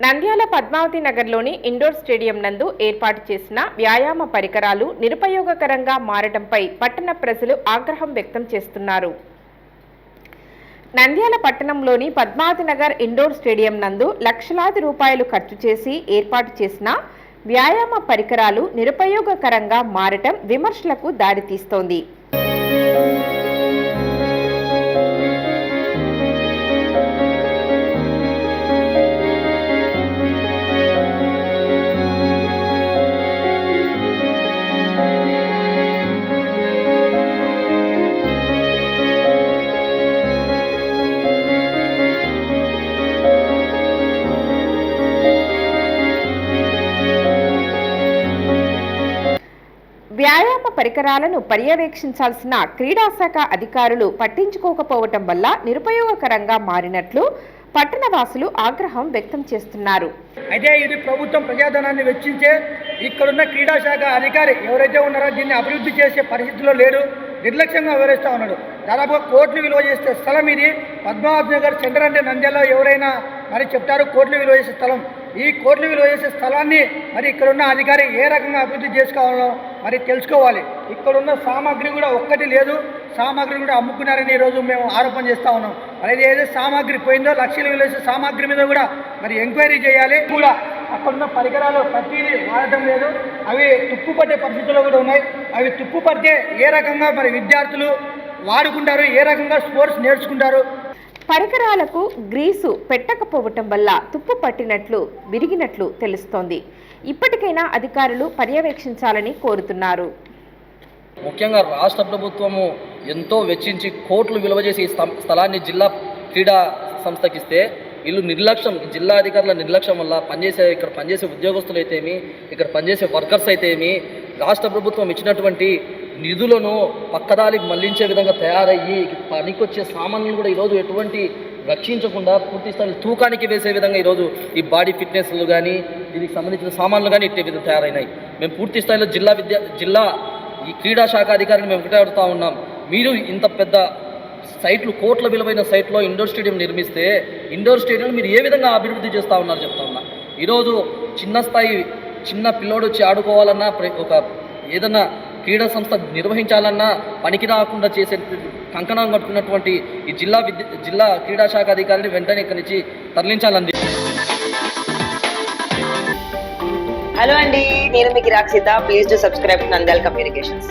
నంద్యాల పద్మావతి నగర్లోని indoor stadium నందు ఏర్పాటు చేసిన వ్యాయామ పరికరాలు నిరుపయోగకరంగా మారడంపై పట్టణ ప్రజలు ఆగ్రహం వ్యక్తం చేస్తున్నారు. నంద్యాల పట్టణంలోని పద్మావతి నగర్ ఇండోర్ స్టేడియం నందు లక్షలాది రూపాయలు ఖర్చు చేసి ఏర్పాటు చేసిన వ్యాయామ పరికరాలు నిరుపయోగకరంగా మారటం విమర్శలకు దారితీస్తోంది. పరికరాలను పర్యవేక్షించాల్సిన క్రీడా శాఖ అధికారులు పట్టించుకోకపోవటం వల్ల నిరుపయోగకరంగా మారినట్లు పట్టణవాసులు ఆగ్రహం వ్యక్తం చేస్తున్నారు. అయితే ఇది ప్రభుత్వం ప్రజాధనాన్ని వెచ్చించే ఇక్కడున్న క్రీడా శాఖ అధికారి ఎవరైతే ఉన్నారో దీన్ని అభివృద్ధి చేసే పరిస్థితిలో లేడు. నిర్లక్ష్యంగా వివరిస్తూ ఉన్నాడు. దాదాపు కోట్లు విలువ చేసే స్థలం ఇది. పద్మావతి నగర్ సెంటర్ అంటే నంద్యాలలో ఎవరైనా మరి చెప్తారు కోట్లు విలువ చేసే స్థలం. ఈ కోట్ల విలువ చేసే స్థలాన్ని మరి ఇక్కడున్న అధికారి ఏ రకంగా అభివృద్ధి చేసుకోవాలో మరి తెలుసుకోవాలి. ఇక్కడున్న సామాగ్రి కూడా ఒక్కటి లేదు. సామాగ్రి కూడా అమ్ముకున్నారని ఈరోజు మేము ఆరోపణ చేస్తూ ఉన్నాం. మరి ఏదైతే సామాగ్రి పోయిందో లక్షలు విలువ సామాగ్రి మీద కూడా మరి ఎంక్వైరీ చేయాలి. కూడా అక్కడున్న పరికరాలు ప్రతిదీ వాడటం లేదు. అవి తుప్పు పట్టే పరిస్థితుల్లో కూడా ఉన్నాయి. అవి తుప్పు పడితే ఏ రకంగా మరి విద్యార్థులు వాడుకుంటారు? ఏ రకంగా స్పోర్ట్స్ నేర్చుకుంటారు? పరికరాలకు గ్రీసు పెట్టకపోవటం వల్ల తుప్పు పట్టినట్లు విరిగినట్లు తెలుస్తోంది. ఇప్పటికైనా అధికారులు పర్యవేక్షించాలని కోరుతున్నారు. ముఖ్యంగా రాష్ట్ర ప్రభుత్వము ఎంతో వెచ్చించి కోట్లు విలువ చేసి స్థలాన్ని జిల్లా క్రీడా సంస్థకిస్తే వీళ్ళు నిర్లక్ష్యం జిల్లా అధికారుల నిర్లక్ష్యం వల్ల పనిచేసే ఇక్కడ పనిచేసే ఉద్యోగస్తులు అయితేమి ఇక్కడ పనిచేసే వర్కర్స్ అయితేమి రాష్ట్ర ప్రభుత్వం ఇచ్చినటువంటి నిధులను పక్కదారికి మళ్ళించే విధంగా తయారయ్యి పనికొచ్చే సామాన్లను కూడా ఈరోజు ఎటువంటి రక్షించకుండా పూర్తి స్థాయిలో తూకానికి వేసే విధంగా ఈరోజు ఈ బాడీ ఫిట్నెస్లు కానీ దీనికి సంబంధించిన సామాన్లు కానీ ఇట్టే విధంగా తయారైనాయి. మేము పూర్తి స్థాయిలో జిల్లా విద్య జిల్లా ఈ క్రీడా శాఖ అధికారిని మేము ఒకటే అడుగుతా ఉన్నాం. మీరు ఇంత పెద్ద సైట్లు కోట్ల విలువైన సైట్లో ఇండోర్ స్టేడియం నిర్మిస్తే ఇండోర్ స్టేడియం మీరు ఏ విధంగా అభివృద్ధి చేస్తూ ఉన్నారు చెప్తా ఉన్నా. ఈరోజు చిన్న స్థాయి చిన్న పిల్లోడు వచ్చి ఆడుకోవాలన్నా ఒక ఏదన్నా క్రీడా సంస్థ నిర్వహించాలన్నా పనికి రాకుండా చేసే కంకణం కట్టుకున్నటువంటి ఈ జిల్లా విద్య జిల్లా క్రీడా శాఖ అధికారిని వెంటనే ఇక్కడి నుంచి తరలించాలని హలో అండి నేను మీకు Rakshitha please to subscribe Nandyal Communications